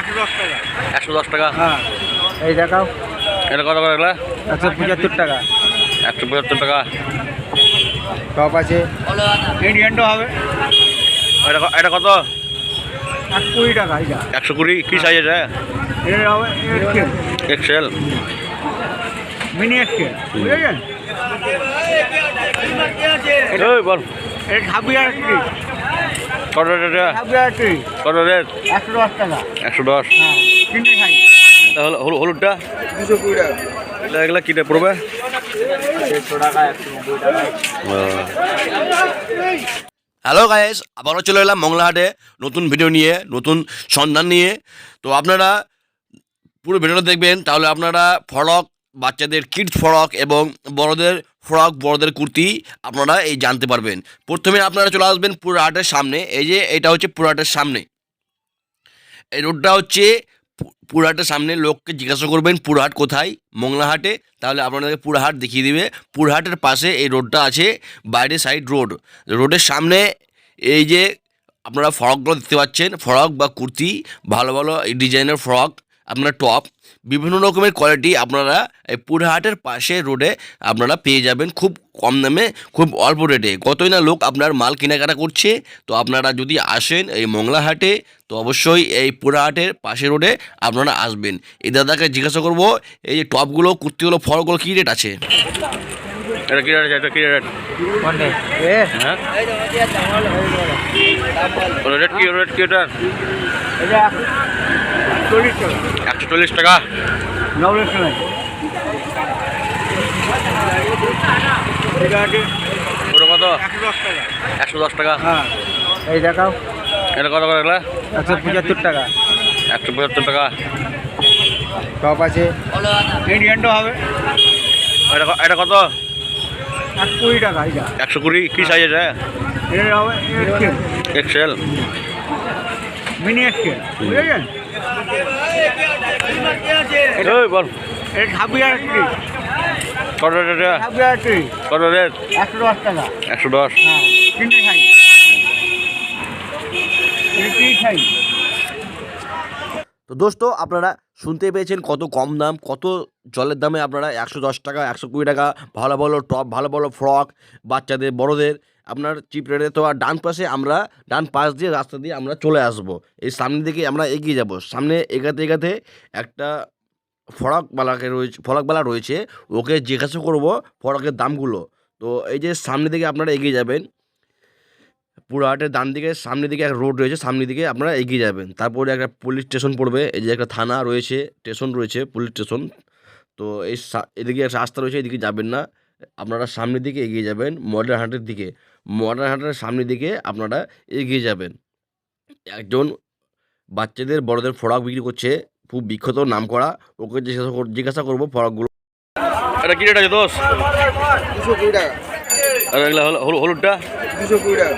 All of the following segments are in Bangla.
একশো দশ টাকা। একশো হ্যাঁ। এই দেখাও। এটা কত করে এগুলা? একশো পঁচাত্তর টাকা। একশো পঁচাত্তর টাকা। টপ আছে। ইন্ডিয়ানটা হবে। এটা এটা কত? এক কুড়ি টাকা এইটা একশো কুড়ি? কী সাইজ এটা? এটা হবে এক্সেল মিনি এক্সেল বুঝেছেন? ওই বল। এটা তিরিশ কত রেট কত রেট? একশো দশ টাকা। একশো দশ। হ্যাঁ তাহলে হলুদটা? দুশো কুড়ি টাকা। এগুলা পড়বে? হ্যালো গায়েস আবারও চলে এলাম মংলাহাটে। নতুন ভিডিও নিয়ে নতুন সন্ধান নিয়ে। তো আপনারা পুরো ভিডিওটা দেখবেন তাহলে আপনারা ফরক বাচ্চাদের কিডস ফরক এবং বড়দের ফ্রক, বড়দের কুর্তি আপনারা এই জানতে পারবেন। প্রথমে আপনারা চলে আসবেন পুরো হাটের সামনে। এই যে, এটা হচ্ছে পুরাহাটের সামনে। এই রোডটা হচ্ছে পুরহাটের সামনে। লোককে জিজ্ঞাসা করবেন পুরহাট কোথায়? মংলাহাটে। তাহলে আপনাদেরকে পুরহাট দেখিয়ে দিবে। পুরহাটের পাশে এই রোডটা আছে, বাইরে সাইড রোড। রোডের সামনে এই যে, আপনারা ফ্রকগুলো দেখতে পাচ্ছেন। ফ্রক বা কুর্তি, ভালো ভালো ডিজাইনের ফ্রক। আপনার টপ বিভিন্ন রকমের কোয়ালিটি আপনারা এই পুরহাটের পাশে রোডে আপনারা পেয়ে যাবেন খুব কম দামে খুব অল্প রেটে কতই না লোক আপনার মাল কেনাকাটা করছে তো আপনারা যদি আসেন এই মংলাহাটে তো অবশ্যই এই পুরাহাটের পাশে রোডে আপনারা আসবেন। এই দাদাকে জিজ্ঞাসা করব এই যে টপগুলো কুর্তিগুলো ফলগুলো কী রেট আছে? এটা কী রেট আছে? এটা কী রেট এ? রেট কি রেট কি এটা একশো চল্লিশ টাকা। ওটা কত? একশো দশ টাকা। হ্যাঁ এই দেখাও এটা কত করে একশো পঁচাত্তর টাকা একশো পঁচাত্তর টাকা। টপ আছে ইন্ডিয়ানটা হবে এটা এটা কত? কুড়ি টাকা একশো কুড়ি। কী সাইজ এটা? হবে এক্সেল মিনি বুঝেছেন? কত কত রেট? একশো দশ টাকা। একশো দশ। হ্যাঁ তিনটে সাইজ। এটা সাইজ। তো দোস্ত আপনারা শুনতে পেয়েছেন কত কম দাম কত জলের দামে আপনারা একশো দশ টাকা একশো কুড়ি টাকা ভালো ভালো টপ ভালো ভালো ফ্রক বাচ্চাদের বড়দের আপনার চিপ রেটে তো আর ডান পাশে আমরা, ডান পাশ দিয়ে রাস্তা দিয়ে আমরা চলে আসব। এই সামনের দিকে আমরা এগিয়ে যাব। সামনে এগাতে এগাতে একটা ফরকবালাকে রয়েছে ফরকবালা রয়েছে। ওকে জিজ্ঞাসা করব ফরকের দামগুলো। তো এই যে সামনে দিকে আপনারা এগিয়ে যাবেন, পুরো হাটের ডান দিকে, সামনের দিকে একটা রোড রয়েছে, সামনের দিকে আপনারা এগিয়ে যাবেন। তারপরে একটা পুলিশ স্টেশন পড়বে, এই যে একটা থানা রয়েছে, স্টেশন রয়েছে, পুলিশ স্টেশন। তো এই এদিকে রাস্তা রয়েছে, এদিকে যাবেন না। আপনারা সামনের দিকে এগিয়ে যাবেন মডার্ন হাটের দিকে। মডার্ন হাটের সামনের দিকে আপনারা এগিয়ে যাবেন। একজন বাচ্চাদের বড়দের ফ্রক বিক্রি করছে খুব বিখ্যাত নাম করা ওকে জিজ্ঞাসা কর- জিজ্ঞাসা করব ফরাকগুলো এটা কি রেট আছে দোষ দুশো কুড়ি টাকা। আর এগুলা হল- হল- হলুদটা? দুশো কুড়ি টাকা।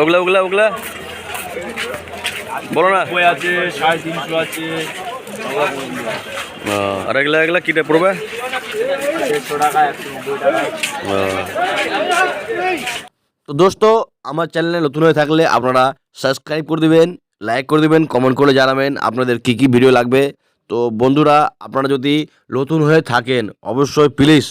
ওগুলা ওগুলা ওগুলা? বলো না। আছে? সাড়ে তিনশো আছে। আর এগুলা এগুলা কিটা পড়বে? তো দোস্ত, আমার চ্যানেলে নতুন হয়ে থাকলে আপনারা সাবস্ক্রাইব করে দিবেন লাইক করে দিবেন কমেন্ট করে জানাবেন আপনাদের কী কী ভিডিও লাগবে। তো বন্ধুরা, আপনারা যদি নতুন হয়ে থাকেন, অবশ্যই প্লিজ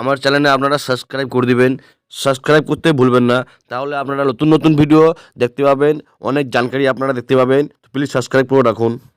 আমার চ্যানেলে আপনারা সাবস্ক্রাইব করে দিবেন। সাবস্ক্রাইব করতে ভুলবেন না, তাহলে আপনারা নতুন নতুন ভিডিও দেখতে পাবেন, অনেক জানকারি আপনারা দেখতে পাবেন। প্লিজ সাবস্ক্রাইব করে রাখুন।